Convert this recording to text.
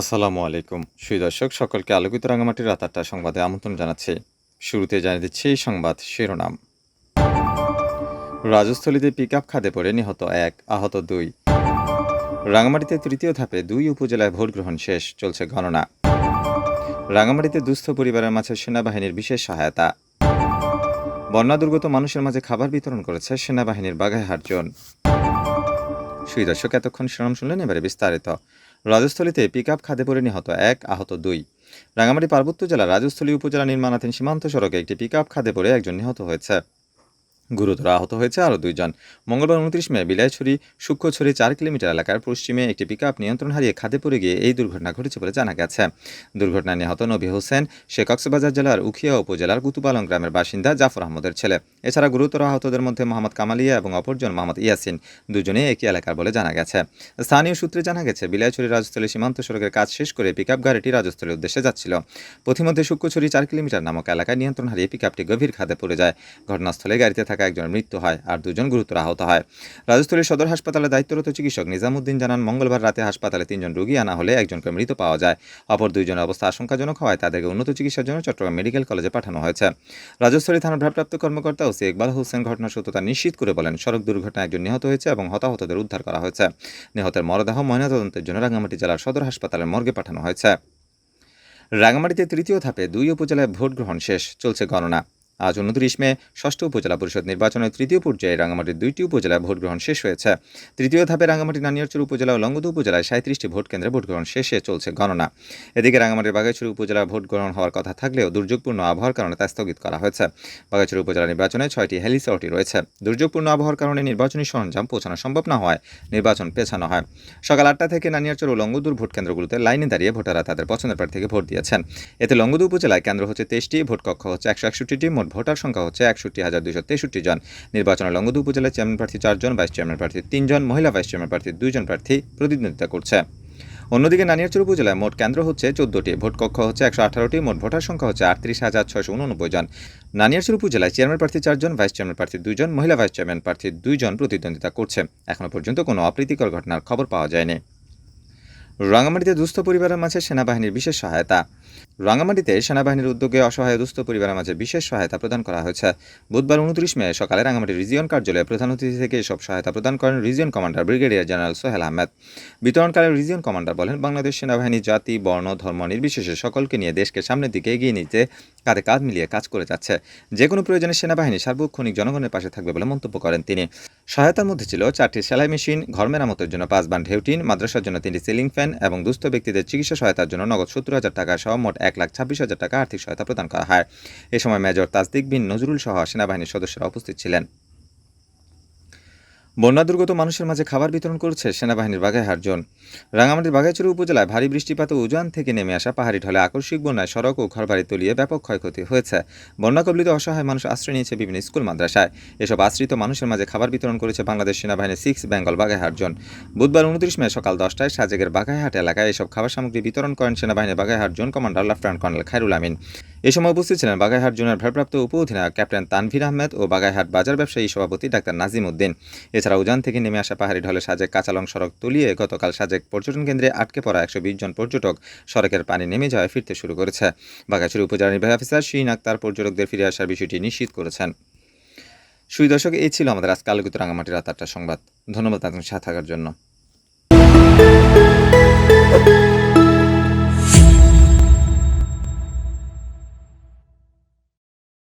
আসসালামু আলাইকুম। সুই দর্শক, সকলকে আলোকিত রাঙামাটির রাত আটটা সংবাদে আমন্ত্রণ জানাচ্ছি। শুরুতে জানিয়ে দিচ্ছি এই সংবাদ শিরোনাম। রাজস্থলীতে পিক আপ খাদে পড়ে নিহত এক, আহত দুই। রাঙামাটিতে তৃতীয় ধাপে দুই উপজেলায় ভোট গ্রহণ শেষ, চলছে গণনা। রাঙামাটিতে দুস্থ পরিবারের মাঝে সেনাবাহিনীর বিশেষ সহায়তা। বন্যা দুর্গত মানুষের মাঝে খাবার বিতরণ করেছে সেনাবাহিনীর বাঘাইহাট জোন। সুই দর্শক, এতক্ষণ শিরোনাম শুনলেন, এবারে বিস্তারিত। রাজস্থলীতে পিক আপ খাদে পড়ে নিহত এক, আহত দুই। রাঙামাটি পার্বত্য জেলার রাজস্থলী উপজেলা নির্মাণাধীন সীমান্ত সড়কে একটি পিক আপ খাদে পড়ে একজন নিহত হয়েছে। গুরুতর আহত হয়েছে আরও দুইজন। মঙ্গলবার উনত্রিশ মে বিলাইছড়ি সূক্ষ্মছড়ি চার কিলোমিটার এলাকার পশ্চিমে একটি পিক আপ নিয়ন্ত্রণ হারিয়ে খাদে পড়ে গিয়ে এই দুর্ঘটনা ঘটেছে বলে জানা গেছে। দুর্ঘটনায় নিহত নবী হোসেন সে কক্সবাজার জেলার উখিয়া উপজেলার কুতুপালং গ্রামের বাসিন্দা জাফর আহমদের ছেলে। এছাড়া গুরুতর আহতদের মধ্যে মোহাম্মদ কামালিয়া এবং অপরজন মোহাম্মদ ইয়াসিন। দুজনেই একই এলাকার বলে জানা গেছে। স্থানীয় সূত্রে জানা গেছে, বিলাইছড়ি রাজস্থলী সীমান্ত সড়কের কাজ শেষ করে পিক আপ গাড়িটি রাজস্থলীর উদ্দেশ্যে যাচ্ছিল। পথিমধ্যে সূক্ষ্মছড়ি চার কিলোমিটার নামক এলাকায় নিয়ন্ত্রণ হারিয়ে পিক আপটি গভীর খাদে পড়ে যায়। ঘটনাস্থলে গাড়িতে একজনের মৃত্যু হয় আর দুজন গুরুতর আহত হয়। রাজস্থলীর সদর হাসপাতালে দায়িত্বরত চিকিৎসক নিজামুদ্দিন জানান, মঙ্গলবার রাতে হাসপাতালে তিনজন রোগী আনা হলে একজনকে মৃত পাওয়া যায়। অপর দুইজনের অবস্থা আশঙ্কাজনক হওয়ায় তাদেরকে উন্নত চিকিৎসার জন্য চট্টগ্রাম মেডিকেল কলেজে পাঠানো হয়েছে। রাজস্থলী থানার ভারপ্রাপ্ত কর্মকর্তা ওসি ইকবাল হোসেন ঘটনার সত্যতা নিশ্চিত করে বলেন, সড়ক দুর্ঘটনায় একজন নিহত হয়েছে এবং হতাহতদের উদ্ধার করা হয়েছে। নিহতের মরদেহ ময়নাতদন্তের জন্য রাঙ্গামাটি জেলার সদর হাসপাতালের মর্গে পাঠানো হয়েছে। রাঙ্গামাটিতে তৃতীয় ধাপে দুই উপজেলায় ভোট গ্রহণ শেষ, চলছে গণনা। আজ উনত্রিশ মে, ষষ্ঠ উপজেলা পরিষদ নির্বাচনের তৃতীয় পর্যায়ে রাঙ্গামাটির দুইটি উপজেলায় ভোট গ্রহণ শেষ হয়েছে। তৃতীয় ধাপে রাঙ্গামাটি নানিয়ারচর উপজেলা ও লঙ্গদু উপজেলায় সাঁত্রিশটি ভোট কেন্দ্রে ভোট গ্রহণ শেষে চলছে গণনা। এদিকে রাঙ্গামাটির বাগাইছড়ি উপজেলা ভোট গ্রহণ হওয়ার কথা থাকলেও দুর্যোগপূর্ণ আবহাওয়ার কারণে তা স্থগিত করা হয়েছে। বাগাইছড়ি উপজেলা নির্বাচনে ছয়টি হেলিসরটি রয়েছে। দুর্যোগপূর্ণ আবহাওয়ার কারণে নির্বাচনী সরঞ্জাম পৌঁছানো সম্ভব না হওয়ায় নির্বাচন পেছানো হয়। সকাল আটটা থেকে নানিয়ারচর ও লঙ্গদুর ভোট কেন্দ্রগুলোতে লাইনে দাঁড়িয়ে ভোটাররা তাদের পছন্দের প্রার্থীকে ভোট দিয়েছেন। এতে লঙ্গদু উপজেলায় কেন্দ্র হচ্ছে তেইশটি ভোট কক্ষ হচ্ছে একশো একষট্টিটি ভোটার সংখ্যা হচ্ছে একষট্টি হাজার দুশো তেষট্টি জন। নির্বাচনে লঙ্গদু উপজেলায় চেয়ারম্যান প্রার্থী চারজন, ভাইস চেয়ারম্যান প্রার্থী তিনজন, মহিলা ভাইস চেয়ারম্যান প্রার্থী দুইজন প্রার্থী প্রতিদ্বন্দ্বিতা করছে। অন্যদিকে নানিয়ারচর উপজেলায় মোট কেন্দ্র হচ্ছে চোদ্দটি, ভোট কক্ষ হচ্ছে একশো আঠারোটি, মোট ভোটার সংখ্যা হচ্ছে আটত্রিশ হাজার ছয়শো উননব্বই জন। নানিয়ারচর উপজেলায় চেয়ারম্যান প্রার্থী চারজন, ভাইস চেয়ারম্যান প্রার্থী দুইজন, মহিলা ভাইস চেয়ারম্যান প্রার্থী দুইজন প্রতিদ্বন্দ্বিতা করছে। এখনও পর্যন্ত কোনো অপ্রীতিকর ঘটনার খবর পাওয়া যায়নি। রাঙ্গামাটিতে দুস্থ পরিবারের মাঝে সেনাবাহিনীর বিশেষ সহায়তা। রাঙ্গামাটিতে সেনাবাহিনীর উদ্যোগে অসহায় দুস্থ পরিবারের মাঝে বিশেষ সহায়তা প্রদান করা হয়েছে। বুধবার উনত্রিশ মে সকালে রাঙ্গামাটি রিজিয়ন কার্যালয়ে প্রধান অতিথি থেকে এসব সহায়তা প্রদান করেন region commander brigadier general Sohel Ahmed. বিতরণকালে region commander বলেন, বাংলাদেশ সেনাবাহিনী, জাতি, বর্ণ, ধর্ম নির্বিশেষে সকলকে নিয়ে দেশকে সামনের দিকে এগিয়ে নিতে কাঁধে কাঁধ মিলিয়ে কাজ করে যাচ্ছে। যে কোনো প্রয়োজনে সেনাবাহিনী সার্বক্ষণিক জনগণের পাশে থাকবে বলে মন্তব্য করেন তিনি। সহায়তার মধ্যে ছিল চারটি সেলাই মেশিন, ঘর মেরামতের জন্য পাঁচ বান ঢেউটিন, মাদ্রাসার জন্য তিনটি সিলিং ফ্যান এবং দুস্থ ব্যক্তিদের চিকিৎসা সহায়তার জন্য নগদ সত্তর হাজার টাকা সহ মোট এক লাখ ছাব্বিশ হাজার টাকা আর্থিক সহায়তা প্রদান করা হয়। এ সময় মেজর তাজদিক বিন নজরুল সহ সেনাবাহিনীর সদস্যরা উপস্থিত ছিলেন। বন্যা দুর্গত মানুষের মাঝে খাবার বিতরণ করছে সেনাবাহিনীর বাগাইহাট জোন রাঙামাটির বাগাইচুরি উপজেলায় ভারী বৃষ্টিপাত ও উজান থেকে নেমে আসা পাহাড়ি ঢলে আকস্মিক বন্যায় সড়ক ও ঘরবাড়ি তলিয়ে ব্যাপক ক্ষয়ক্ষতি হয়েছে। বন্যা কবলিত অসহায় মানুষ আশ্রয় নিয়েছে বিভিন্ন স্কুল, মাদ্রাসায়। এসব আশ্রিত মানুষের মাঝে খাবার বিতরণ করেছে বাংলাদেশ সেনাবাহিনীর সিক্স বেঙ্গল বাগাইহাট জোন বুধবার উনত্রিশ মে সকাল দশটায় সাজেকের বাগাইহাট এলাকায় এসব খাবার সামগ্রী বিতরণ করেন সেনাবাহিনীর Baghaihat zone commander lieutenant colonel Khairul Amin. এ সময় উপস্থিত ছিলেন বাগাইহাট জোনের ভারপ্রাপ্ত উপ অধিনায়ক ক্যাপ্টেন তানভীর আহমেদ ও বাগাইহাট বাজার ব্যবসায়ী সভাপতি ডাক্তার নাজিম উদ্দিন। এছাড়া উজান থেকে নেমে আসা পাহাড়ি ঢলে সাজেক কাঁচালং সড়ক তলিয়ে গতকাল সাজেক পর্যটন কেন্দ্রে আটকে পড়া একশো বিশ জন পর্যটক সড়কের পানি নেমে যাওয়ায় ফিরতে শুরু করেছে। বাগাছড়ি উপজেলা নির্বাহী অফিসার শিন আক্তার পর্যটকদের ফিরে আসার বিষয়টি নিশ্চিত করেছেন। সুই দর্শক এই ছিল আমাদের আজকে আলোকিত রাঙামাটির রাত আটটা সংবাদ। ধন্যবাদ আপনার সাথে থাকার জন্য।